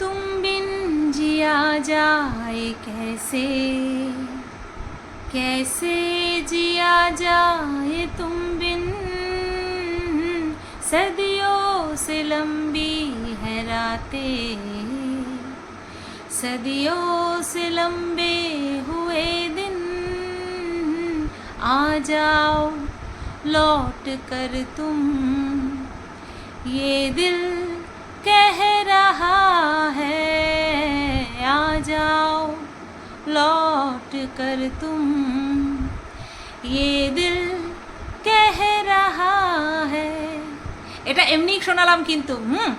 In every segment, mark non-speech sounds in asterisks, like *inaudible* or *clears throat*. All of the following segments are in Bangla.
तुम बिन जिया जाए कैसे? कैसे जिया जाए तुम बिन? सदियों से लंबी है रातें। सदियों से लंबे हुए दिन। आ जाओ, लौट कर तुम। ये दिल कह रहा है आ जाओ लौट कर तुम ये दिल कह रहा है এটা এমনি শোনালাম কিন্তু হুম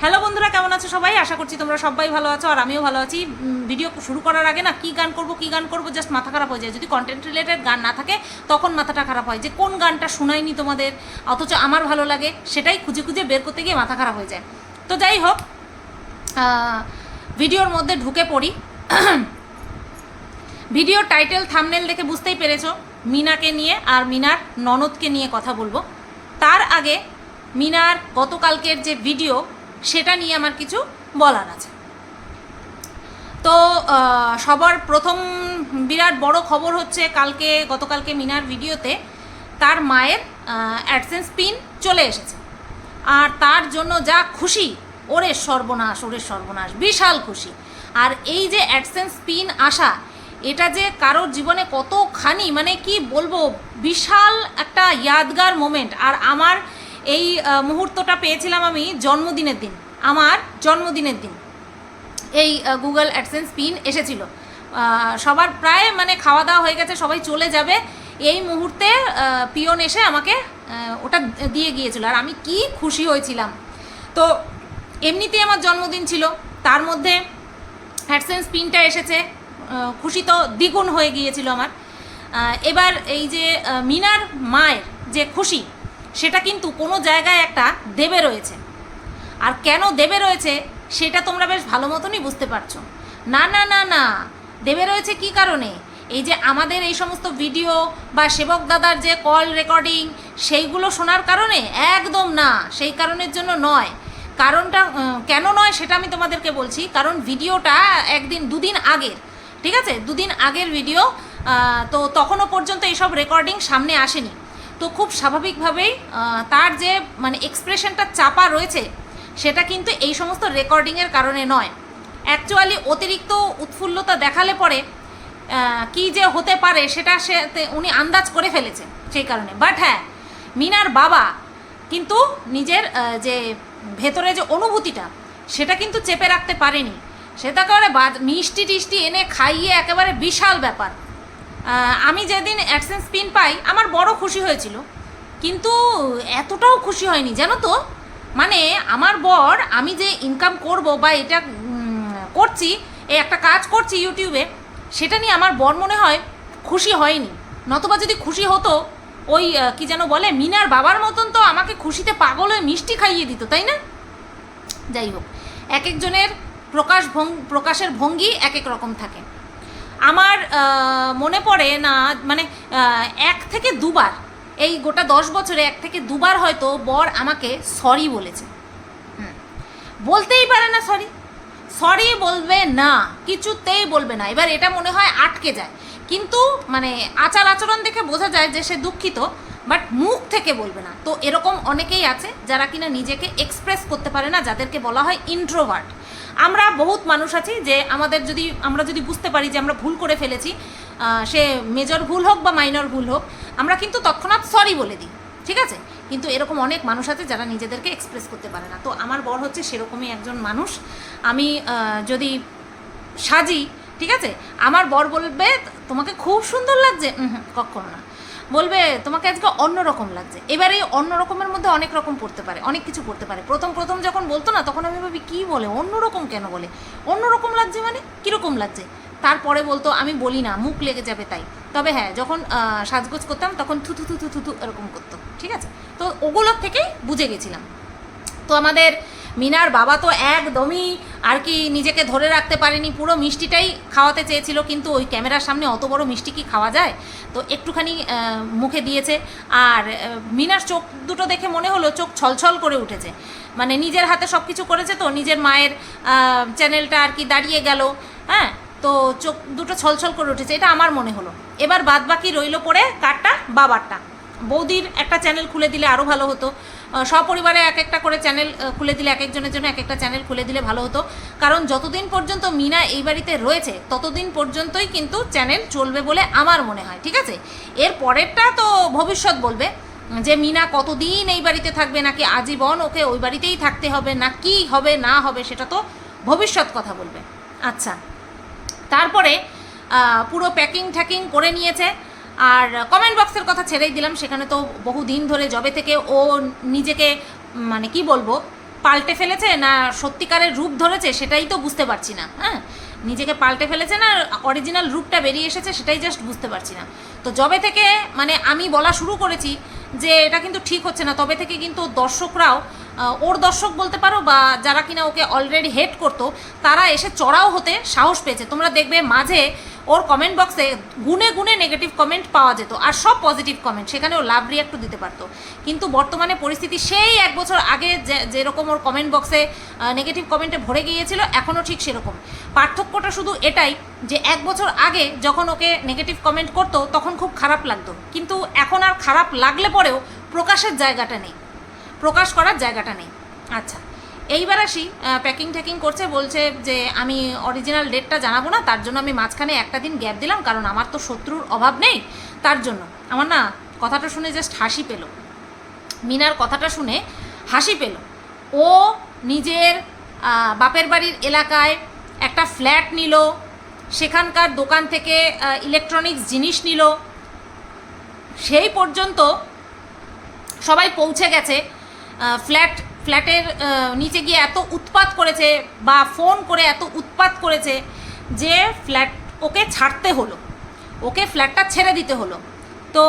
হ্যালো বন্ধুরা কেমন আছো সবাই আশা করছি তোমরা সবাই ভালো আছো আর আমিও ভালো আছি উম, ভিডিও শুরু করার আগে না কী গান করব কী গান করব জাস্ট মাথা খারাপ হয়ে যায় যদি কন্টেন্ট রিলেটেড গান না থাকে তখন মাথাটা খারাপ হয় যে কোন গানটা শোনায়নি তোমাদের অথচ আমার ভালো লাগে সেটাই খুঁজে খুঁজে বের করতে গিয়ে মাথা খারাপ হয়ে যায় তো যাই হোক ভিডিওর মধ্যে ঢুকে পড়ি। ভিডিও টাইটেল, থামনেল দেখে বুঝতেই পেরেছ, মিনাকে নিয়ে আর মিনার ননদকে নিয়ে কথা বলব। তার আগে মিনার গতকালকের যে ভিডিও, সেটা নিয়ে আমার কিছু বলার আছে। তো সবার প্রথম বিরাট বড় খবর হচ্ছে, কালকে, গতকালকে মিনার ভিডিওতে তার মায়ের অ্যাডসেন্স পিন চলে এসেছে। আর তার জন্য যা খুশি, ওরে সর্বনাশ ওরে সর্বনাশ, বিশাল খুশি। আর এই যে অ্যাডসেন্স পিন আসা, এটা যে কারোর জীবনে কতখানি মানে কি বলব, বিশাল একটা ইয়াদগার মোমেন্ট আর আমার এই মুহূর্তটা পেয়েছিলাম আমি জন্মদিনের দিন, আমার জন্মদিনের দিন। এই গুগল অ্যাডসেন্স পিন এসেছিল। সবার প্রায় মানে খাওয়া দাওয়া হয়ে গেছে, সবাই চলে যাবে। এই মুহূর্তে পিয়ন এসে আমাকে ওটা দিয়ে গিয়েছিল। আর আমি কি খুশি হয়েছিলাম। তো এমনিতেই আমার জন্মদিন ছিল। তার মধ্যে অ্যাডসেন্স পিনটা এসেছে। খুশি তো দ্বিগুণ হয়ে গিয়েছিল আমার। এবার এই যে মিনার মায়ের যে খুশি, সেটা কিন্তু কোনো জায়গায় একটা দেবে রয়েছে। আর কেন দেবে রয়েছে, সেটা তোমরা বেশ ভালো মতনই বুঝতে পারছ। না না না না, দেবে রয়েছে কি কারণে? এই যে আমাদের এই সমস্ত ভিডিও বা সেবক দাদার যে কল রেকর্ডিং, সেইগুলো শোনার কারণে একদম না, সেই কারণের জন্য নয়। কারণটা কেন নয় সেটা আমি তোমাদেরকে বলছি, কারণ ভিডিওটা একদিন, দুদিন আগের, ঠিক আছে? দুদিন আগের ভিডিও তো তখনও পর্যন্ত এইসব রেকর্ডিং সামনে আসেনি। তো খুব স্বাভাবিকভাবেই তার যে মানে এক্সপ্রেশনটা চাপা রয়েছে, সেটা কিন্তু এই সমস্ত রেকর্ডিংয়ের কারণে নয়। অ্যাকচুয়ালি অতিরিক্ত উৎফুল্লতা দেখালে পরে কি যে হতে পারে সেটা সে উনি আন্দাজ করে ফেলেছেন সেই কারণে। বাট হ্যাঁ মিনার বাবা কিন্তু নিজের যে ভেতরে যে অনুভূতিটা, সেটা কিন্তু চেপে রাখতে পারেনি। একেবারে বাদ, মিষ্টি টিষ্টি এনে খাইয়ে একেবারে বিশাল ব্যাপার। আমি যেদিন অ্যাডসেন্স পিন পাই, আমার বড় খুশি হয়েছিল। কিন্তু এতটাও খুশি হয়নি, জানো তো? মানে আমার বর, আমি যে ইনকাম করব বা এটা করছি, এই একটা কাজ করছি ইউটিউবে সেটা নিয়ে আমার বর মনে হয় খুশি হয়নি। নতবা যদি খুশি হতো, ওই কি যেন বলে, মিনার বাবার মতন তো আমাকে খুশিতে পাগল হয়ে মিষ্টি খাইয়ে দিত, তাই না? যাই হোক, এক একজনের প্রকাশ প্রকাশের ভঙ্গি এক এক রকম থাকে। আমার মনে পড়ে না মানে এক থেকে দুবার, এই গোটা দশ বছরে এক থেকে দুবার হয়তো বর আমাকে সরি বলেছে। বলতেই পারে না সরি সরি বলবে না, কিছুতেই বলবে না। এবার এটা মনে হয় আটকে যায়। কিন্তু মানে আচার আচরণ দেখে বোঝা যায় যে সে দুঃখিত বাট মুখ থেকে বলবে না। তো এরকম অনেকেই আছে যারা কিনা নিজেকে এক্সপ্রেস করতে পারে না, যাদেরকে বলা হয় ইন্ট্রোভার্ট আমরা বহুত মানুষ আছি যে আমাদের যদি, আমরা যদি বুঝতে পারি যে আমরা ভুল করে ফেলেছি সে মেজর ভুল হোক বা মাইনর ভুল হোক, আমরা কিন্তু তৎক্ষণাৎ সরি বলে দিই। ঠিক আছে? কিন্তু এরকম অনেক মানুষ আছে যারা নিজেদেরকে এক্সপ্রেস করতে পারে না। তো আমার বর হচ্ছে সেরকমই একজন মানুষ। আমি যদি সাজি, ঠিক আছে? আমার বর বলবে, তোমাকে খুব সুন্দর লাগছে। কখনো না। বলবে, তোমাকে আজকে অন্যরকম লাগছে। এবার এই অন্য রকমের মধ্যে অনেক রকম পড়তে পারে, অনেক কিছু পড়তে পারে। প্রথম প্রথম যখন বলতো না, তখন আমি ভাবি, কী বলে? অন্যরকম কেন বলে? অন্যরকম লাগছে মানে? কীরকম লাগছে? তারপরে বলতো, আমি বলি না, মুখ লেগে যাবে তাই। তবে হ্যাঁ যখন সাজগোজ করতাম, তখন থু থু থু থু থু থু এরকম করতো, ঠিক আছে? তো ওগুলোর থেকেই বুঝে গেছিলাম। তো আমাদের মিনার বাবা তো একদমই আর কি নিজেকে ধরে রাখতে পারেনি, পুরো মিষ্টিটাই খাওয়াতে চেয়েছিল, কিন্তু ওই ক্যামেরার সামনে অত বড় মিষ্টি কি খাওয়া যায়? তো একটুখানি মুখে দিয়েছে, আর মিনার চোখ দুটো দেখে মনে হলো চোখ ছলছল করে উঠেছে। মানে নিজের হাতে সব কিছু করেছে তো, নিজের মায়ের চ্যানেলটা আর কি দাঁড়িয়ে গেল হ্যাঁ? তো চোখ দুটো ছলছল করে উঠেছে, এটা আমার মনে হলো। এবার বাদ বাকি রইল পড়ে কারটা? বাবারটা। বৌদির একটা চ্যানেল খুলে দিলে আরও ভালো হতো। সপরিবারে এক একটা করে চ্যানেল খুলে দিলে এক একজনের জন্য এক একটা চ্যানেল খুলে দিলে ভালো হতো। কারণ যতদিন পর্যন্ত মিনা এই বাড়িতে রয়েছে, ততদিন পর্যন্তই কিন্তু চ্যানেল চলবে বলে আমার মনে হয়, ঠিক আছে? এর পরেরটা তো ভবিষ্যৎ বলবে, যে মিনা কতদিন এই বাড়িতে থাকবে, নাকি আজীবন ওকে ওই বাড়িতেই থাকতে হবে, না কি হবে, না হবে, সেটা তো ভবিষ্যৎ কথা বলবে। আচ্ছা। তারপরে পুরো প্যাকিং ঠ্যাকিং করে নিয়েছে। আর কমেন্ট বক্সের কথা ছেড়েই দিলাম, সেখানে তো বহু দিন ধরে জবে থেকে ও নিজেকে মানে কি বলব, পাল্টে ফেলেছে না সত্যিকারের রূপ ধরেছে সেটাই তো বুঝতে পারছি না হ্যাঁ? নিজেকে পাল্টে ফেলেছে না অরিজিনাল রূপটা বেরিয়ে এসেছে সেটাই জাস্ট বুঝতে পারছি না। তো জবে থেকে মানে আমি বলা শুরু করেছি যে এটা কিন্তু ঠিক হচ্ছে না, তবে থেকে কিন্তু দর্শকরাও ওর দর্শক বলতে পারো বা যারা কিনা ওকে অলরেডি হেট করতো, তারা এসে চড়াও হতে সাহস পেয়েছে। তোমরা দেখবে মাঝে ওর কমেন্ট বক্সে গুনে গুনে নেগেটিভ কমেন্ট পাওয়া যেত আর সব পজিটিভ কমেন্ট সেখানে ও লাভ রিয়াক্টও দিতে পারতো। কিন্তু বর্তমানে পরিস্থিতি সেই এক বছর আগে যেরকম ওর কমেন্ট বক্সে নেগেটিভ কমেন্টে ভরে গিয়েছিল, এখনও ঠিক সেরকম। পার্থক্যটা শুধু এটাই যে এক বছর আগে যখন ওকে নেগেটিভ কমেন্ট করতো, তখন খুব খারাপ লাগতো। কিন্তু এখন আর খারাপ লাগলে পরেও প্রকাশের জায়গাটা নেই। প্রকাশ করার জায়গাটা নেই। আচ্ছা এইবার আসি প্যাকিং ট্যাকিং করছে, বলছে যে আমি অরিজিনাল ডেটটা জানাব না, তার জন্য আমি মাঝখানে একটা দিন গ্যাপ দিলাম, কারণ আমার তো শত্রুর অভাব নেই, তার জন্য। আমার না কথাটা শুনে জাস্ট হাসি পেল। মিনার কথাটা শুনে হাসি পেল। ও নিজের বাপের বাড়ির এলাকায় একটা ফ্ল্যাট নিল, সেখানকার দোকান থেকে ইলেকট্রনিক্স জিনিস নিল। সেই পর্যন্ত সবাই পৌঁছে গেছে। ফ্ল্যাট ফ্ল্যাটের নিচে গিয়ে এত উৎপাত করেছে বা ফোন করে এত উৎপাত করেছে যে ফ্ল্যাট ওকে ছাড়তে হলো। ওকে ফ্ল্যাটটা ছেড়ে দিতে হলো। তো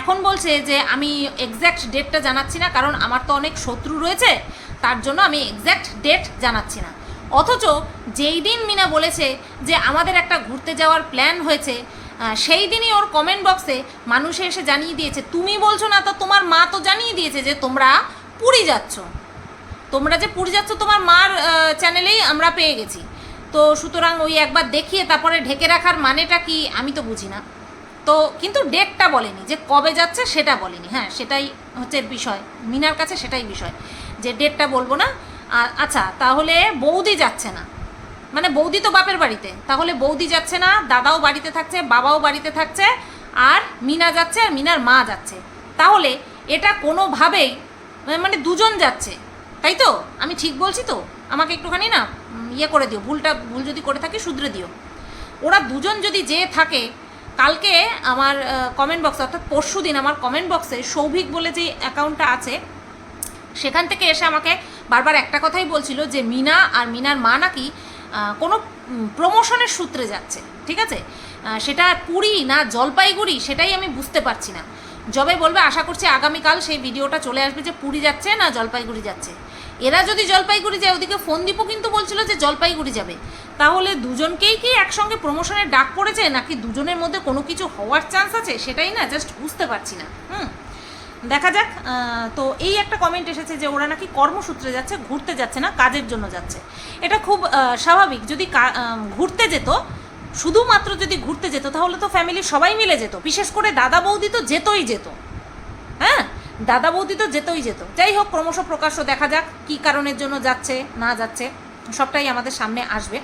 এখন বলছে যে আমি এক্স্যাক্ট ডেটটা জানাচ্ছি না, কারণ আমার তো অনেক শত্রু রয়েছে, তার জন্য আমি এক্স্যাক্ট ডেট জানাচ্ছি না। অথচ যেই দিন মিনা বলেছে যে আমাদের একটা ঘুরতে যাওয়ার প্ল্যান হয়েছে সেই দিনই ওর কমেন্ট বক্সে মানুষে এসে জানিয়ে দিয়েছে, তুমি বলছো না তো তোমার মা তো জানিয়ে দিয়েছে যে তোমরা পুরী যাচ্ছ। তোমরা যে পুরী যাচ্ছ, তোমার মার চ্যানেলেই আমরা পেয়ে গেছি। তো সুতরাং ওই একবার দেখিয়ে তারপরে ঢেকে রাখার মানেটা কি, আমি তো বুঝি না। তো কিন্তু ডেটটা বলেনি, যে কবে যাচ্ছে সেটা বলেনি। হ্যাঁ সেটাই হচ্ছে বিষয়। মিনার কাছে সেটাই বিষয়, যে ডেটটা বলব না। আচ্ছা তাহলে বৌদি যাচ্ছে না। মানে বৌদি তো বাপের বাড়িতে। তাহলে বৌদি যাচ্ছে না, দাদাও বাড়িতে থাকছে, বাবাও বাড়িতে থাকছে, আর মিনা যাচ্ছে, আর মিনার মা যাচ্ছে। তাহলে এটা কোনোভাবেই মানে দুজন যাচ্ছে। তাই তো? আমি ঠিক বলছি তো? আমাকে একটুখানি না ইয়ে করে দিও। ভুলটা, ভুল যদি করে থাকি, শুধরে দিও। ওরা দুজন যদি যেয়ে থাকে, কালকে আমার কমেন্ট বক্সে অর্থাৎ পরশু দিন আমার কমেন্ট বক্সে সৌভিক বলে যে অ্যাকাউন্টটা আছে, সেখান থেকে এসে আমাকে বারবার একটা কথাই বলছিল যে, মিনা আর মিনার মা নাকি কোনো প্রমোশনের সূত্রে যাচ্ছে। ঠিক আছে? সেটা পুরী না জলপাইগুড়ি, সেটাই আমি বুঝতে পারছি না। যবে বলবে, আশা করছি আগামীকাল সেই ভিডিওটা চলে আসবে যে পুরী যাচ্ছে না জলপাইগুড়ি যাচ্ছে। এরা যদি জলপাইগুড়ি যায়, ওদিকে ফোন দীপও কিন্তু বলছিল যে জলপাইগুড়ি যাবে। তাহলে দুজনকেই কি একসঙ্গে প্রমোশনের ডাক পড়েছে, নাকি দুজনের মধ্যে কোনো কিছু হওয়ার চান্স আছে? সেটাই না জাস্ট বুঝতে পারছি না। হুম। দেখা যাক তো এই একটা কমেন্ট এসেছে যে ওরা নাকি কর্মসূত্রে যাচ্ছে, ঘুরতে যাচ্ছে না, কাজের জন্য যাচ্ছে। এটা খুব স্বাভাবিক। যদি ঘুরতে যেত শুধুমাত্র যদি ঘুরতে যেত, তাহলে তো ফ্যামিলির সবাই মিলে যেত। বিশেষ করে দাদা বৌদি তো যেতই যেত। হ্যাঁ? দাদা বৌদি তো যেতই যেত। যাই হোক, ক্রমশ প্রকাশ্য দেখা যাক কী কারণের জন্য যাচ্ছে, না যাচ্ছে। সবটাই আমাদের সামনে আসবে।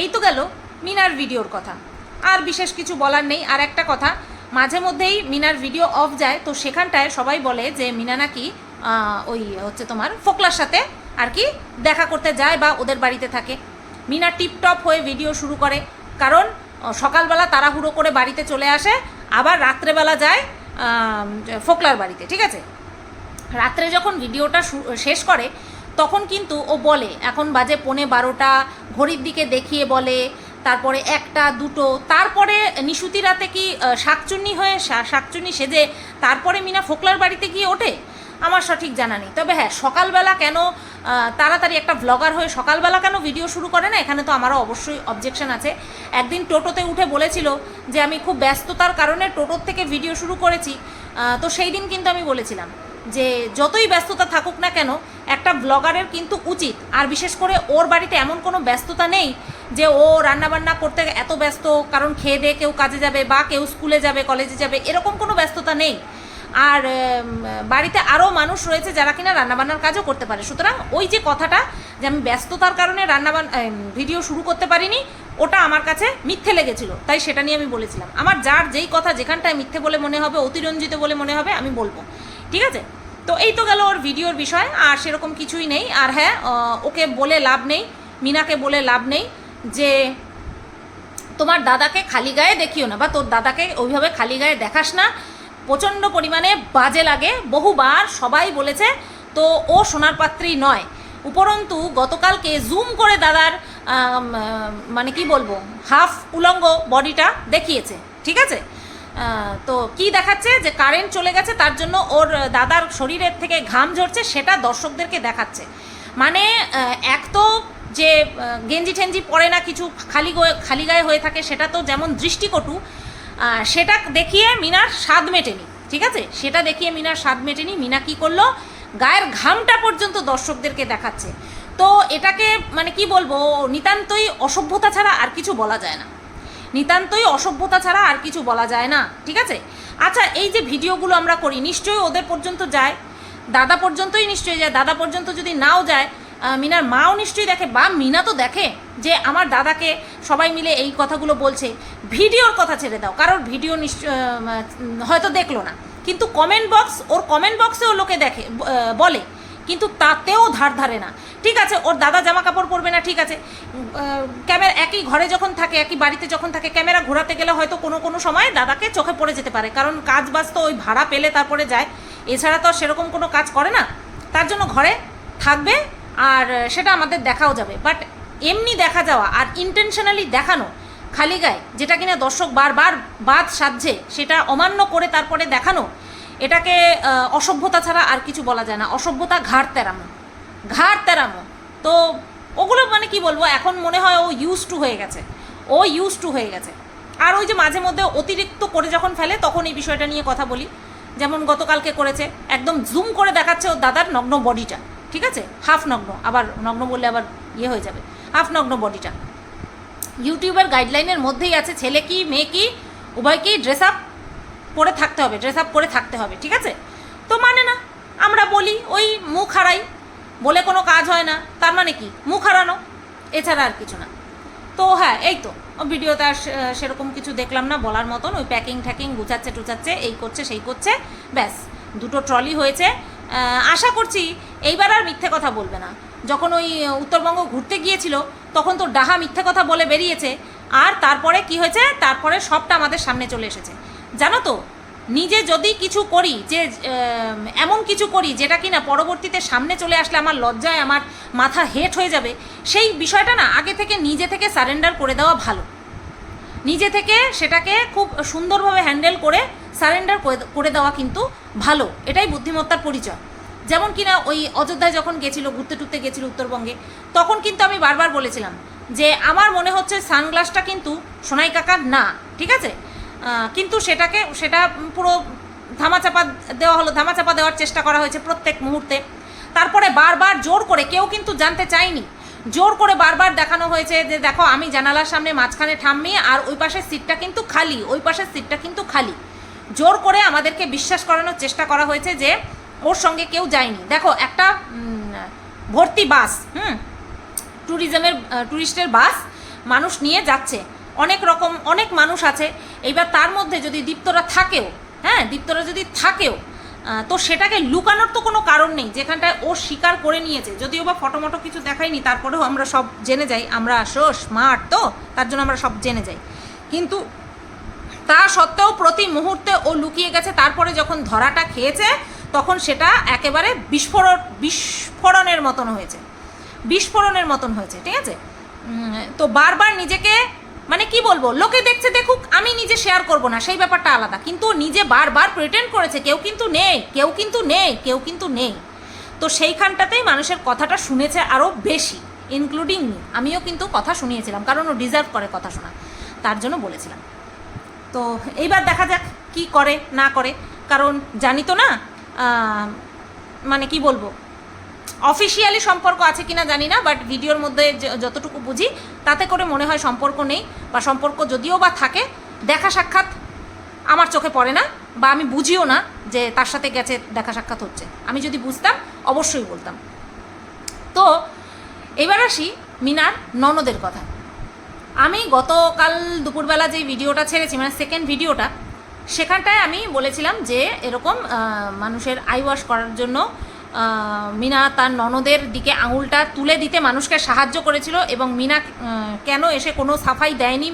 এই তো গেল মিনার ভিডিওর কথা। আর বিশেষ কিছু বলার নেই। আর একটা কথা, মাঝে মধ্যেই মিনার ভিডিও অফ যায়, তো সেখানটায় সবাই বলে যে মিনা নাকি ওই হচ্ছে তোমার ফোকলার সাথে আর কি দেখা করতে যায় বা ওদের বাড়িতে থাকে। মিনা টিপটপ হয়ে ভিডিও শুরু করে। কারণ সকালবেলা তাড়াহুড়ো করে বাড়িতে চলে আসে, আবার রাত্রেবেলা যায় ফোকলার বাড়িতে, ঠিক আছে? রাত্রে যখন ভিডিওটা শেষ করে, তখন কিন্তু ও বলে, এখন বাজে পৌনে বারোটা, ঘড়ির দিকে দেখিয়ে বলে, তারপরে একটা, দুটো, তারপরে নিশুতি রাতে কি শাকচুন্নি হয়ে শাকচুন্নি সেজে, তারপরে মিনা ফোকলার বাড়িতে গিয়ে ওঠে? আমার সঠিক জানা নেই। তবে হ্যাঁ সকালবেলা কেন তাড়াতাড়ি একটা ব্লগার হয়ে সকালবেলা কেন ভিডিও শুরু করে না? এখানে তো আমারও অবশ্যই অবজেকশন আছে। একদিন টোটোতে উঠে বলেছিল যে আমি খুব ব্যস্ততার কারণে টোটোর থেকে ভিডিও শুরু করেছি। তো সেই দিন কিন্তু আমি বলেছিলাম যে যতই ব্যস্ততা থাকুক না কেন, একটা ব্লগারের কিন্তু উচিত। আর বিশেষ করে ওর বাড়িতে এমন কোনো ব্যস্ততা নেই যে ও রান্নাবান্না করতে এত ব্যস্ত, কারণ খেয়ে দিয়ে কেউ কাজে যাবে বা কেউ স্কুলে যাবে, কলেজে যাবে, এরকম কোনো ব্যস্ততা নেই। আর বাড়িতে আরও মানুষ রয়েছে যারা কিনা রান্নাবান্নার কাজও করতে পারে। সুতরাং ওই যে কথাটা যে আমি ব্যস্ততার কারণে রান্নাবান ভিডিও শুরু করতে পারিনি, ওটা আমার কাছে মিথ্যে লেগেছিল। তাই সেটা নিয়ে আমি বলেছিলাম। আমার যার যেই কথা যেখানটায় মিথ্যে বলে মনে হবে, অতিরঞ্জিত বলে মনে হবে, আমি বলব। ঠিক আছে? তো এই তো গেল ওর ভিডিওর বিষয়, আর সেরকম কিছুই নেই। আর হ্যাঁ ওকে বলে লাভ নেই, মিনাকে বলে লাভ নেই যে, তোমার দাদাকে খালি গায়ে দেখিও না বা তোর দাদাকে ওইভাবে খালি গায়ে দেখাস না। প্রচণ্ড পরিমাণে বাজে লাগে। বহুবার সবাই বলেছে, তো ও সোনার পাত্রী নয়। উপরন্তু গতকালকে জুম করে দাদার মানে কি বলব, হাফ উলঙ্গ বডিটা দেখিয়েছে। ঠিক আছে? তো কি দেখাচ্ছে? যে কারেন্ট চলে গেছে, তার জন্য ওর দাদার শরীরের থেকে ঘাম ঝরছে, সেটা দর্শকদেরকে দেখাচ্ছে। মানে এক তো যে গেঞ্জি ঠেঞ্জি পরে না, কিছু খালি খালি গায়ে হয়ে থাকে, সেটা তো যেমন দৃষ্টিকটু সেটা দেখিয়ে মিনার স্বাদ মেটেনি, ঠিক আছে? সেটা দেখিয়ে মিনার স্বাদ মেটেনি। মিনা কি করল? গায়ের ঘামটা পর্যন্ত দর্শকদেরকে দেখাচ্ছে। তো এটাকে মানে কি বলব, নিতান্তই অসভ্যতা ছাড়া আর কিছু বলা যায় না। নিতান্তই অসভ্যতা ছাড়া আর কিছু বলা যায় না, ঠিক আছে? আচ্ছা এই যে ভিডিওগুলো আমরা করি, নিশ্চয়ই ওদের পর্যন্ত যায়, দাদা পর্যন্তই নিশ্চয়ই যায়, দাদা পর্যন্ত যদি নাও যায় মিনার মাও নিশ্চয়ই দেখে, বা মিনা তো দেখে যে আমার দাদাকে সবাই মিলে এই কথাগুলো বলছে। ভিডিওর কথা ছেড়ে দাও, কারোর ভিডিও নিশ্চয় হয়তো দেখল না। কিন্তু কমেন্ট বক্স ওর কমেন্ট বক্সেও লোকে দেখে বলে। কিন্তু তাতেও ধার ধারে না। ঠিক আছে, ওর দাদা জামা কাপড় পরবে না, ঠিক আছে। ক্যামেরা, একই ঘরে যখন থাকে, একই বাড়িতে যখন থাকে, ক্যামেরা ঘোরাতে গেলে হয়তো কোনো কোনো সময় দাদাকে চোখে পড়ে যেতে পারে। কারণ কাজ বাজ তো ওই ভাড়া পেলে তারপরে যায়। এছাড়া তো সেরকম কোনো কাজ করে না। তার জন্য ঘরে থাকবে আর সেটা আমাদের দেখাও যাবে। বাট এমনি দেখা যাওয়া আর ইন্টেনশনালি দেখানো খালি গায়ে, যেটা কিনা দর্শক বারবার বাদ সাজছে, সেটা অমান্য করে তারপরে দেখানো, এটাকে অসভ্যতা ছাড়া আর কিছু বলা যায় না। অসভ্যতা ঘাড় তেরামো ঘাড় তেরামো তো ওগুলো মানে কি বলব, এখন মনে হয় ও ইউজ টু হয়ে গেছে। ও ইউজ টু হয়ে গেছে। আর ওই যে মাঝে মধ্যে অতিরিক্ত করে যখন ফেলে, তখন এই বিষয়টা নিয়ে কথা বলি। যেমন গতকালকে করেছে, একদম জুম করে দেখাচ্ছে ওর দাদার নগ্ন বডিটা ঠিক আছে? হাফ নগ্ন। আবার নগ্ন বললে আবার ইয়ে হয়ে যাবে। হাফ নগ্ন বডিটা ইউটিউবের গাইডলাইনের মধ্যেই আছে, ছেলে কি, মেয়ে কি উভয়কেই ড্রেস আপ পরে থাকতে হবে ড্রেস আপ করে থাকতে হবে, ঠিক আছে? তো মানে না, আমরা বলি ওই মুখ হারাই, বলে কোনো কাজ হয় না, তার মানে কি? মুখ হারানো, এছাড়া আর কিছু না। তো হ্যাঁ এই তো। ভিডিওতে আর সেরকম কিছু দেখলাম না, বলার মতন। ওই প্যাকিং ট্যাকিং গুছাচ্ছে টুচাচ্ছে এই করছে, সেই করছে, ব্যাস। দুটো ট্রলি হয়েছে। আশা করছি এইবার আর মিথ্যে কথা বলবে না। যখন ওই উত্তরবঙ্গ ঘুরতে গিয়েছিল, তখন তো ডাহা মিথ্যে কথা বলে বেরিয়েছে। আর তারপরে কি হয়েছে? তারপরে সবটা আমাদের সামনে চলে এসেছে। জানো তো, নিজে যদি কিছু করি, যে এমন কিছু করি, যেটা কি না পরবর্তীতে সামনে চলে আসলে আমার লজ্জায়, আমার মাথা হেট হয়ে যাবে, সেই বিষয়টা না আগে থেকে নিজে থেকে সারেন্ডার করে দেওয়া ভালো। নিজে থেকে সেটাকে খুব সুন্দরভাবে হ্যান্ডেল করে সারেন্ডার করে দেওয়া কিন্তু ভালো। এটাই বুদ্ধিমত্তার পরিচয়। যেমন কিনা ওই অযোধ্যায় যখন গেছিল, ঘুরতে টুরতে গেছিল উত্তরবঙ্গে, তখন কিন্তু আমি বারবার বলেছিলাম যে আমার মনে হচ্ছে সানগ্লাসটা কিন্তু সোনাই কাকার না, ঠিক আছে? কিন্তু সেটাকে, সেটা পুরো ধামাচাপা দেওয়া হলো, ধামাচাপা দেওয়ার চেষ্টা করা হয়েছে প্রত্যেক মুহূর্তে। তারপরে বারবার জোর করে, কেউ কিন্তু জানতে চায়নি, জোর করে বারবার দেখানো হয়েছে যে দেখো, আমি জানালার সামনে মাঝখানে ঠাম্মি আর ওই পাশের সিটটা কিন্তু খালি, ওই পাশের সিটটা কিন্তু খালি। জোর করে আমাদেরকে বিশ্বাস করানোর চেষ্টা করা হয়েছে যে সঙ্গে কেউ যায়নি। দেখো, একটা ভর্তি বাস, হুম? ট্যুরিজমের ট্যুরিস্টের বাস মানুষ নিয়ে যাচ্ছে। অনেক রকম, অনেক মানুষ আছে। এইবার তার মধ্যে যদি দীপ্তরা থাকেও হ্যাঁ দীপ্তরা যদি থাকেও তো সেটাকে লুকানোর তো কোনো কারণ নেই, যেখানটায় ও স্বীকার করে নিয়েছে। যদিও বা ফটো মটো কিছু দেখায়নি, তারপরেও আমরা সব জেনে যাই। আমরা সো স্মার্ট তো, তার জন্য আমরা সব জেনে যাই। কিন্তু তা সত্ত্বেও প্রতি মুহূর্তে ও লুকিয়ে গেছে। তারপরে যখন ধরাটা খেয়েছে তখন সেটা একেবারে বিস্ফোরণ বিস্ফোরণের মতন হয়েছে। বিস্ফোরণের মতন হয়েছে, ঠিক আছে? তো বারবার নিজেকে মানে কি বলব, লোকে দেখছে দেখুক, আমি নিজে শেয়ার করব না, সেই ব্যাপারটা আলাদা। কিন্তু নিজে বারবার প্রিটেন্ড করেছে, কেউ কিন্তু নেই, কেউ কিন্তু নেই, কেউ কিন্তু নেই। তো সেইখানটাতেই মানুষের কথাটা শুনেছে আরও বেশি ইনক্লুডিং মি আমিও কিন্তু কথা শুনিয়েছিলাম, কারণ ও ডিজার্ভ করে কথা শোনা, তার জন্য বলেছিলাম। তো এইবার দেখা যাক কি করে, না করে। কারণ জানি তো না মানে কি বলব? অফিসিয়ালি সম্পর্ক আছে কিনা জানি না বাট ভিডিওর মধ্যে যতটুকু বুঝি, তাতে করে মনে হয় সম্পর্ক নেই, বা সম্পর্ক যদিও বা থাকে, দেখা সাক্ষাৎ আমার চোখে পড়ে না, বা আমি বুঝিও না যে তার সাথে গেছে, দেখা সাক্ষাৎ হচ্ছে। আমি যদি বুঝতাম, অবশ্যই বলতাম। তো, এবার আসি মিনার ননদের কথা। আমি গতকাল দুপুরবেলা যে ভিডিওটা ছেড়েছি মানে সেকেন্ড ভিডিওটা সেখানটায় আমি বলেছিলাম যে এরকম মানুষের আই ওয়াশ করার জন্য মিনা তার ননদের দিকে আঙুলটা তুলে দিতে মানুষকে সাহায্য করেছিল এবং মিনা কেন এসে কোনো সাফাই দেয়নি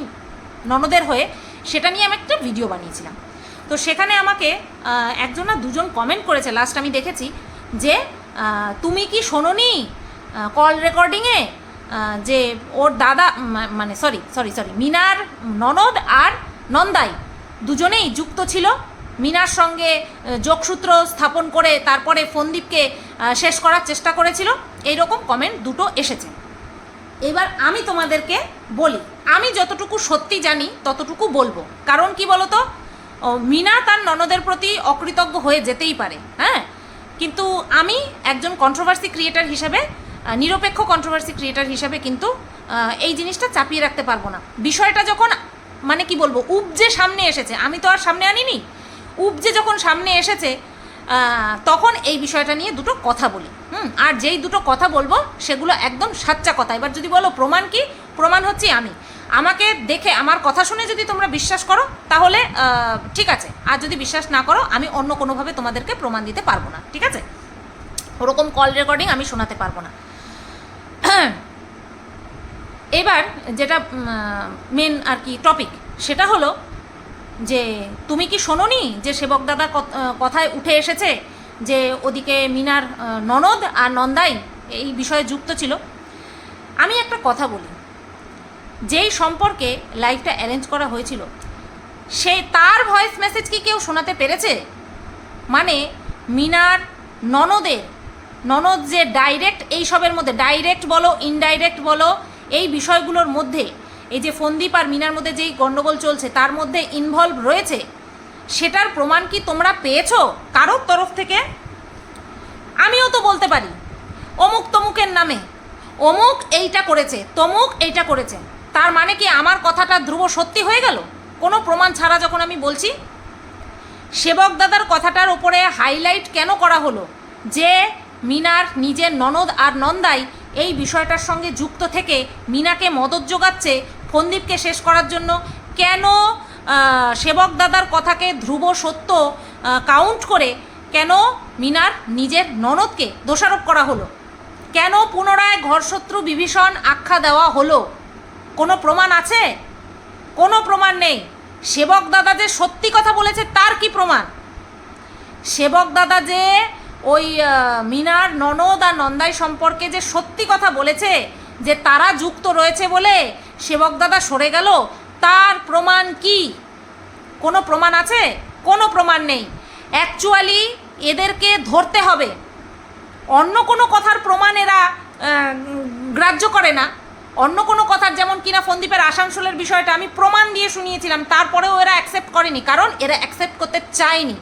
ননদের হয়ে, সেটা নিয়ে আমি একটা ভিডিও বানিয়েছিলাম। তো সেখানে আমাকে একজন না দুজন কমেন্ট করেছে। লাস্ট আমি দেখেছি যে তুমি কি শোনোনি কল রেকর্ডিংয়ে যে ওর দাদা মানে সরি সরি সরি মিনার ননদ আর নন্দাই। দুজনেই যুক্ত ছিল। মিনার সঙ্গে যোগসূত্র স্থাপন করে তারপরে ফন্দীপকে শেষ করার চেষ্টা করেছিল। এইরকম কমেন্ট দুটো এসেছে। এবার আমি তোমাদেরকে বলি, আমি যতটুকু সত্যি জানি, ততটুকু বলব। কারণ কি বলতো? মিনা তার ননদের প্রতি অকৃতজ্ঞ হয়ে যেতেই পারে হ্যাঁ? কিন্তু আমি একজন কন্ট্রোভার্সি ক্রিয়েটার হিসেবে নিরপেক্ষ কন্ট্রোভার্সি ক্রিয়েটার হিসেবে কিন্তু এই জিনিসটা চাপিয়ে রাখতে পারব না। বিষয়টা যখন মানে কি বলব উপজে সামনে এসেছে, আমি তো আর সামনে আনিনি। উপজে যখন সামনে এসেছে তখন এই বিষয়টা নিয়ে দুটো কথা বলি, হুম? আর যেই দুটো কথা বলব, সেগুলো একদম সাচ্চা কথা। এবার যদি বলো, প্রমাণ কি? প্রমাণ হচ্ছে আমি। আমাকে দেখে, আমার কথা শুনে যদি তোমরা বিশ্বাস করো, তাহলে ঠিক আছে। আর যদি বিশ্বাস না করো, আমি অন্য কোনোভাবে তোমাদেরকে প্রমাণ দিতে পারব না, ঠিক আছে? ওরকম কল রেকর্ডিং আমি শোনাতে পারব না। *clears throat* এবার যেটা মেন আর কি টপিক সেটা হলো যে তুমি কি শোনোনি যে সেবক দাদা কথায় উঠে এসেছে যে ওদিকে মিনার ননদ আর নন্দাই এই বিষয়ে যুক্ত ছিল? আমি একটা কথা বলি। যেই সম্পর্কে লাইভটা অ্যারেঞ্জ করা হয়েছিল, সে তার ভয়েস মেসেজ কি কেউ শোনাতে পেরেছে? মানে মিনার ননদের, ননদ যে ডাইরেক্ট এইসবের মধ্যে ডাইরেক্ট বলো ইনডাইরেক্ট বলো এই বিষয়গুলোর মধ্যে, এই যে ফন্দীপ আর মিনার মধ্যে যেই গণ্ডগোল চলছে, তার মধ্যে ইনভলভ রয়েছে? সেটার প্রমাণ কি তোমরা পেয়েছ কারোর তরফ থেকে? আমিও তো বলতে পারি, অমুক তমুকের নামে, অমুক এইটা করেছে, তমুক এইটা করেছে, তার মানে কি আমার কথাটা ধ্রুব সত্যি হয়ে গেল? কোনো প্রমাণ ছাড়া যখন আমি বলছি? সেবক দাদার কথাটার ওপরে হাইলাইট কেন করা হলো? যে মিনার নিজের ননদ আর নন্দাই এই বিষয়টার সঙ্গে যুক্ত থেকে মিনাকে মদত যোগাচ্ছে ফন্দীপকে শেষ করার জন্য। কেন সেবক দাদার কথাকে ধ্রুব সত্য কাউন্ট করে কেন মিনার নিজের ননদকে দোষারোপ করা হলো? কেন পুনরায় ঘরশত্রু বিভীষণ আখ্যা দেওয়া হলো? কোনো প্রমাণ আছে? কোনো প্রমাণ নেই। সেবক দাদা যে সত্যি কথা বলেছে, তার কি প্রমাণ? সেবক দাদা যে ওই মিনার ননদ আর নন্দাই সম্পর্কে যে সত্যি কথা বলেছে, যে তারা যুক্ত রয়েছে বলে সেবক দাদা সরে গেল, তার প্রমাণ কি? কোনো প্রমাণ আছে? কোনো প্রমাণ নেই। অ্যাকচুয়ালি এদেরকে ধরতে হবে। অন্য কোনো কথার প্রমাণ এরা গ্রাহ্য করে না। অন্য কোনো কথার যেমন কিনা ফন্দীপের আসানসোলের বিষয়টা আমি প্রমাণ দিয়ে শুনিয়েছিলাম, তারপরেও এরা অ্যাকসেপ্ট করেনি, কারণ এরা অ্যাকসেপ্ট করতে চায়নি।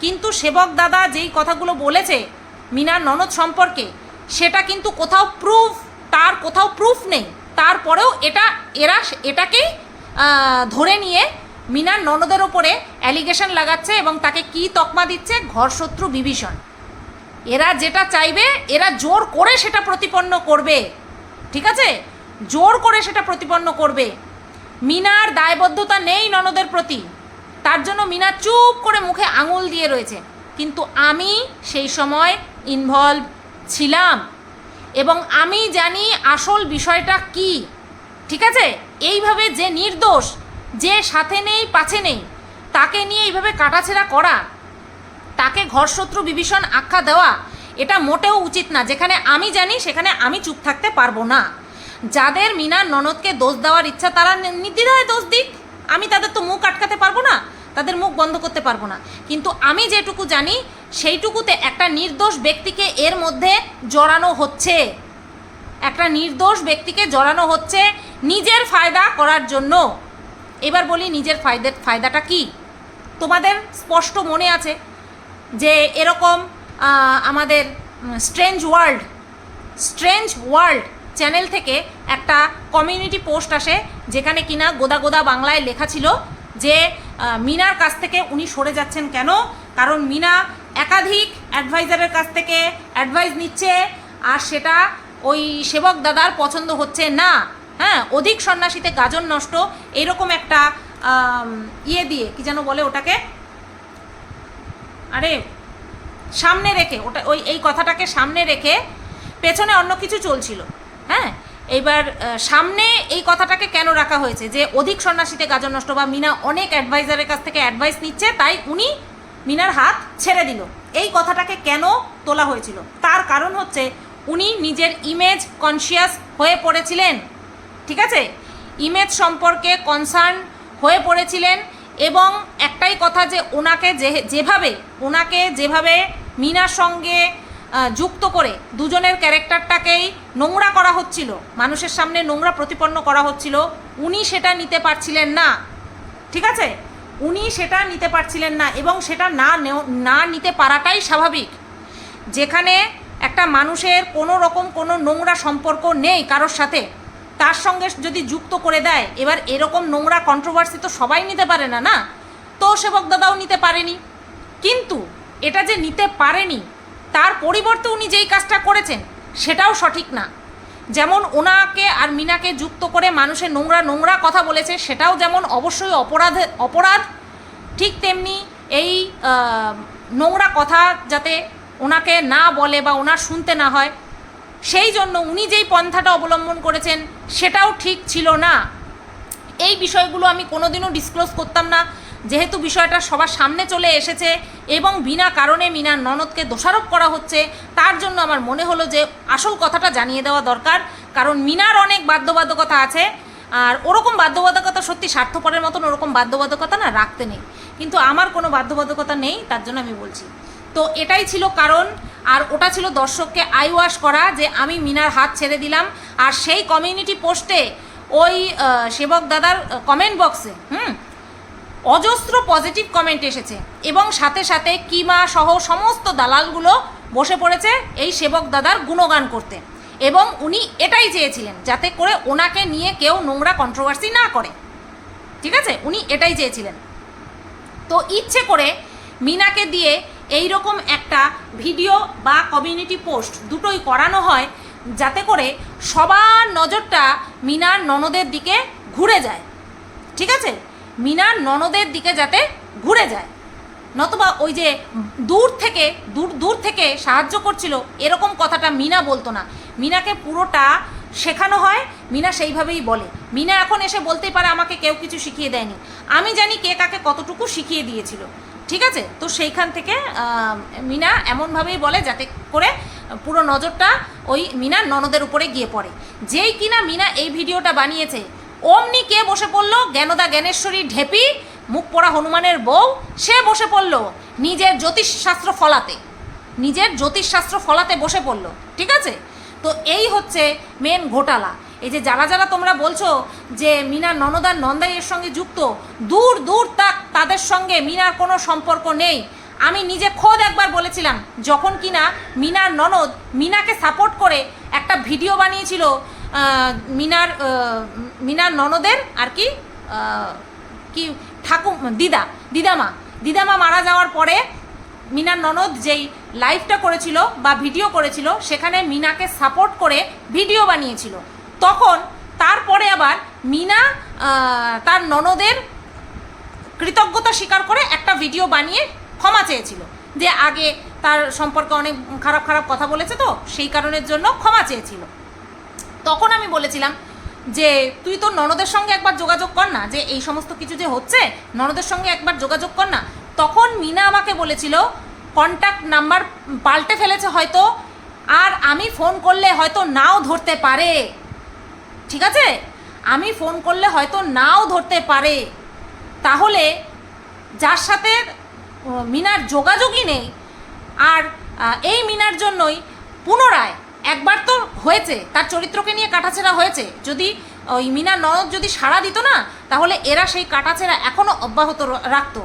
কিন্তু সেবক দাদা যেই কথাগুলো বলেছে মিনার ননদ সম্পর্কে, সেটা কিন্তু কোথাও প্রুফ তার কোথাও প্রুফ নেই। তারপরেও এটা, এরা এটাকেই ধরে নিয়ে মিনার ননদের ওপরে অ্যালিগেশন লাগাচ্ছে এবং তাকে কি তকমা দিচ্ছে? ঘরশত্রু বিভীষণ। এরা যেটা চাইবে, এরা জোর করে সেটা প্রতিপন্ন করবে। ঠিক আছে? জোর করে সেটা প্রতিপন্ন করবে। মিনার দায়বদ্ধতা নেই ননদের প্রতি। তার জন্য মিনা চুপ করে মুখে আঙুল দিয়ে রয়েছে। কিন্তু আমি সেই সময় ইনভলভ ছিলাম। এবং আমি জানি আসল বিষয়টা কি। ঠিক আছে? এইভাবে যে নির্দোষ, যে সাথে নেই, পাছে নেই, তাকে নিয়ে এইভাবে কাটাছেড়া করা, তাকে ঘরশত্রু বিভীষণ আখ্যা দেওয়া, এটা মোটেও উচিত না। যেখানে আমি জানি, সেখানে আমি চুপ থাকতে পারব না। যাদের মিনার ননদকে দোষ দেওয়ার ইচ্ছা, তারা নির্দ্বিধায় দোষ দিক। আমি তাদের তো মুখ আটকাতে পারব না, তাদের মুখ বন্ধ করতে পারব না। কিন্তু আমি যেটুকু জানি, সেইটুকুতে একটা নির্দোষ ব্যক্তিকে এর মধ্যে জড়ানো হচ্ছে। একটা নির্দোষ ব্যক্তিকে জড়ানো হচ্ছে নিজের ফায়দা করার জন্য। এবার বলি নিজের ফায়দের ফায়দাটা কি? তোমাদের স্পষ্ট মনে আছে যে এরকম আমাদের strange world strange world channel থেকে একটা কমিউনিটি পোস্ট আসে, যেখানে কিনা গোদা গোদা বাংলায় লেখা ছিল যে মিনার কাছ থেকে উনি সরে যাচ্ছেন কেন? কারণ মিনা একাধিক অ্যাডভাইজারের কাছ থেকে অ্যাডভাইস নিচ্ছে, আর সেটা ওই সেবক দাদার পছন্দ হচ্ছে না। হ্যাঁ অধিক সন্ন্যাসীতে গাজন নষ্ট, এরকম একটা ইয়ে দিয়ে, কি যেন বলে ওটাকে? আরে, সামনে রেখে, ওটা, ওই, এই কথাটাকে সামনে রেখে পেছনে অন্য কিছু চলছিল। হ্যাঁ? এইবার আহ, সামনে এই কথাটাকে কেন রাখা হয়েছে? যে অধিক সন্ন্যাসীতে গাজন নষ্ট বা মিনা অনেক অ্যাডভাইজারের কাছ থেকে অ্যাডভাইস নিচ্ছে তাই উনি মিনার হাত ছেড়ে দিল। এই কথাটাকে কেন তোলা হয়েছিল? তার কারণ হচ্ছে উনি নিজের ইমেজ কনসিয়াস হয়ে পড়েছিলেন। ঠিক আছে? ইমেজ সম্পর্কে কনসার্ন হয়ে পড়েছিলেন এবং একটাই কথা যে ওনাকে যে যেভাবে ওনাকে যেভাবে মিনার সঙ্গে যুক্ত করে দুজনের ক্যারেক্টারটাকেই নোংরা করা হচ্ছিল। মানুষের সামনে নোংরা প্রতিপন্ন করা হচ্ছিল। উনি সেটা নিতে পারছিলেন না। ঠিক আছে? উনি সেটা নিতে পারছিলেন না এবং সেটা না না নিতে পারাটাই স্বাভাবিক। যেখানে একটা মানুষের কোনো রকম কোনো নোংরা সম্পর্ক নেই কারোর সাথে, তার সঙ্গে যদি যুক্ত করে দেয়, এবার এরকম নোংরা কন্ট্রোভার্সি তো সবাই নিতে পারে না না? তো সেবক দাদাও নিতে পারেনি। কিন্তু এটা যে নিতে পারেনি তার পরিবর্তে উনি যেই কাজটা করেছেন, সেটাও সঠিক না। যেমন ওনাকে আর মিনাকে যুক্ত করে মানুষের নোংরা নোংরা কথা বলেছে, সেটাও যেমন অবশ্যই অপরাধে, অপরাধ, ঠিক তেমনি এই নোংরা কথা যাতে ওনাকে না বলে বা ওনার শুনতে না হয়, সেই জন্য উনি যেই পন্থাটা অবলম্বন করেছেন, সেটাও ঠিক ছিল না। এই বিষয়গুলো আমি কোনোদিনও ডিসক্লোজ করতাম না। যেহেতু বিষয়টা সবার সামনে চলে এসেছে এবং বিনা কারণে মিনার ননদকে দোষারোপ করা হচ্ছে, তার জন্য আমার মনে হলো যে আসল কথাটা জানিয়ে দেওয়া দরকার, কারণ মিনার অনেক বাধ্যবাধকতা আছে, আর ওরকম বাধ্যবাধকতা সত্যি স্বার্থপরের মতন ওরকম বাধ্যবাধকতা না রাখতে নেই। কিন্তু আমার কোনো বাধ্যবাধকতা নেই, তার জন্য আমি বলছি। তো এটাই ছিল কারণ, আর ওটা ছিল দর্শককে আই ওয়াশ করা যে আমি মিনার হাত ছেড়ে দিলাম, আর সেই কমিউনিটি পোস্টে ওই সেবক দাদার কমেন্ট বক্সে হুম অজস্র পজিটিভ কমেন্ট এসেছে। এবং সাথে সাথে কিমা সহ সমস্ত দালালগুলো বসে পড়েছে এই সেবক দাদার গুণগান করতে। এবং উনি এটাই চেয়েছিলেন যাতে করে ওনাকে নিয়ে কেউ নোংরা কন্ট্রোভার্সি না করে। ঠিক আছে? উনি এটাই চেয়েছিলেন। তো ইচ্ছে করে মিনাকে দিয়ে এই রকম একটা ভিডিও বা কমিউনিটি পোস্ট দুটোই করানো হয় যাতে করে সবার নজরটা মিনার ননদের দিকে ঘুরে যায়। ঠিক আছে? মিনার ননদের দিকে যাতে ঘুরে যায়। নতুবা ওই যে দূর থেকে, দূর দূর থেকে সাহায্য করছিল, এরকম কথাটা মিনা বলতো না। মিনাকে পুরোটা শেখানো হয়, মিনা সেইভাবেই বলে। মিনা এখন এসে বলতেই পারে, আমাকে কেউ কিছু শিখিয়ে দেয়নি। আমি জানি কে কাকে কতটুকু শিখিয়ে দিয়েছিল। ঠিক আছে? তো সেইখান থেকে মিনা এমনভাবেই বলে যাতে করে পুরো নজরটা ওই মিনার ননদের উপরে গিয়ে পড়ে। যেই কিনা মিনা এই ভিডিওটা বানিয়েছে অমনি কে বসে পড়ল? জ্ঞানদা জ্ঞানেশ্বরী ঢেপি, মুখ পোড়া হনুমানের বউ, সে বসে পড়ল নিজের জ্যোতিষশাস্ত্র ফলাতে। নিজের জ্যোতিষশাস্ত্র ফলাতে বসে পড়ল, ঠিক আছে? তো এই হচ্ছে মেন ঘোটালা। এই যে যারা যারা তোমরা বলছো যে মিনার ননদার নন্দাই এর সঙ্গে যুক্ত, দূর দূর তাক, তাদের সঙ্গে মিনার কোনো সম্পর্ক নেই। আমি নিজে খোদ একবার বলেছিলাম, যখন কিনা মিনার ননদ মিনাকে সাপোর্ট করে একটা ভিডিও বানিয়েছিল মিনার মিনার ননদের আর কি কি ঠাকুর দিদা, দিদামা। দিদামা মারা যাওয়ার পরে মিনার ননদ যেই লাইভটা করেছিল বা ভিডিও করেছিল, সেখানে মিনাকে সাপোর্ট করে ভিডিও বানিয়েছিল। তখন তারপরে আবার মিনা তার ননদের কৃতজ্ঞতা স্বীকার করে একটা ভিডিও বানিয়ে ক্ষমা চেয়েছিল। যে আগে তার সম্পর্কে অনেক খারাপ খারাপ কথা বলেছে তো, সেই কারণের জন্য ক্ষমা চেয়েছিল। তখন আমি বলেছিলাম যে, তুই তো ননদের সঙ্গে একবার যোগাযোগ কর না, যে এই সমস্ত কিছু যে হচ্ছে, ননদের সঙ্গে একবার যোগাযোগ কর না। তখন মিনা আমাকে বলেছিল কন্ট্যাক্ট নাম্বার পাল্টে ফেলেছে হয়তো, আর আমি ফোন করলে হয়তো নাও ধরতে পারে। ঠিক আছে? আমি ফোন করলে হয়তো নাও ধরতে পারে। তাহলে যার সাথে মিনার যোগাযোগই নেই, আর এই মিনার জন্যই পুনরায় একবার তো হয়েছে, তার চরিত্রকে নিয়ে কাটাছেড়া হয়েছে। যদি, ওই মিনার ননদ যদি সাড়া দিত না, তাহলে এরা সেই কাটাছেড়া এখনও অব্যাহত রাখতো।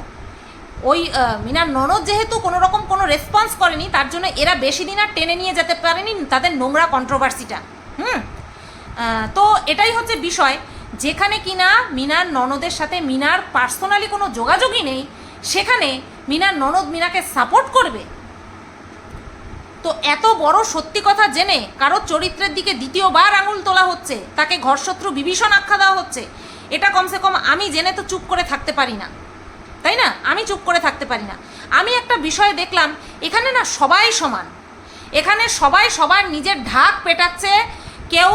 ওই মিনার ননদ যেহেতু কোনো রকম কোনো রেসপন্স করেনি, তার জন্য এরা বেশি দিন আর টেনে নিয়ে যেতে পারেনি তাদের নোংরা কন্ট্রোভার্সিটা হুম? তো এটাই হচ্ছে বিষয়। যেখানে কিনা মিনার ননদের সাথে মিনার পার্সোনালি কোনো যোগাযোগই নেই, সেখানে মিনার ননদ মিনাকে সাপোর্ট করবে। তো এত বড় সত্যি কথা জেনে কারোর চরিত্রের দিকে দ্বিতীয়বার আঙুল তোলা হচ্ছে, তাকে ঘরশত্রু বিভীষণ আখ্যা দেওয়া হচ্ছে, এটা কমসে কম আমি জেনে তো চুপ করে থাকতে পারি না। তাই না? আমি চুপ করে থাকতে পারি না। আমি একটা বিষয় দেখলাম, এখানে না সবাই সমান। এখানে সবাই সবার নিজের ঢাক পেটাচ্ছে, কেউ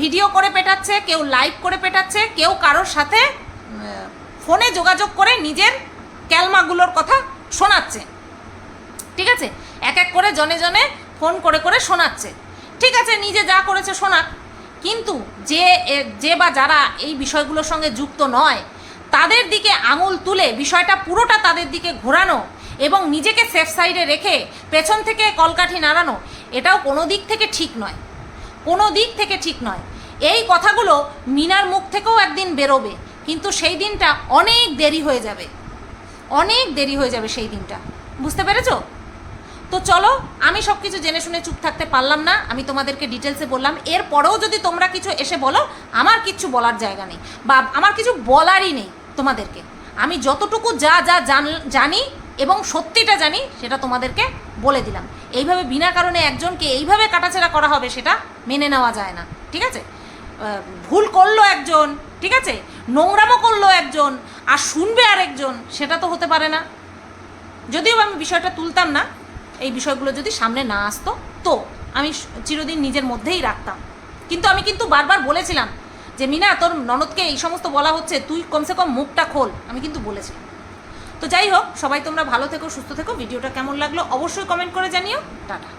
ভিডিও করে পেটাচ্ছে, কেউ লাইভ করে পেটাচ্ছে, কেউ কারোর সাথে ফোনে যোগাযোগ করে নিজের ক্যালমাগুলোর কথা শোনাচ্ছে। ঠিক আছে? এক এক করে জনে জনে ফোন করে করে শোনাচ্ছে। ঠিক আছে, নিজে যা করেছে শোনাক। কিন্তু যে যে বা যারা এই বিষয়গুলোর সঙ্গে যুক্ত নয়, তাদের দিকে আঙুল তুলে বিষয়টা পুরোটা তাদের দিকে ঘোরানো এবং নিজেকে সেফ সাইডে রেখে পেছন থেকে কলকাঠি নাড়ানো, এটাও কোনো দিক থেকে ঠিক নয়। কোনো দিক থেকে ঠিক নয়। এই কথাগুলো মিনার মুখ থেকেও একদিন বেরোবে, কিন্তু সেই দিনটা অনেক দেরি হয়ে যাবে। অনেক দেরি হয়ে যাবে সেই দিনটা। বুঝতে পেরেছ? তো চলো, আমি সব কিছু জেনে শুনে চুপ থাকতে পারলাম না, আমি তোমাদেরকে ডিটেলসে বললাম। এরপরেও যদি তোমরা কিছু এসে বলো, আমার কিচ্ছু বলার জায়গা নেই, বা আমার কিছু বলারই নেই তোমাদেরকে। আমি যতটুকু যা যা জান- এবং সত্যিটা জানি, সেটা তোমাদেরকে বলে দিলাম। এইভাবে বিনা কারণে একজনকে এইভাবে কাটাছেড়া করা হবে, সেটা মেনে নেওয়া যায় না, ঠিক আছে? ভুল করল একজন, ঠিক আছে? নোংরামো করল একজন, আর শুনবে আরেকজন, সেটা তো হতে পারে না। যদিও আমি বিষয়টা তুলতাম না এই বিষয়গুলো যদি সামনে না আসতো, তো আমি চিরদিন নিজের মধ্যেই রাখতাম। কিন্তু আমি কিন্তু বারবার বলেছিলাম যে, মিনা, তোর ননদকে এই সমস্ত বলা হচ্ছে, তুই কমসে কম মুখটা খোল। আমি কিন্তু বলেছিলাম। তো যাই হোক, সবাই তোমরা ভালো থেকো, সুস্থ থেকো। ভিডিওটা কেমন লাগল অবশ্যই কমেন্ট করে জানিও। টাটা।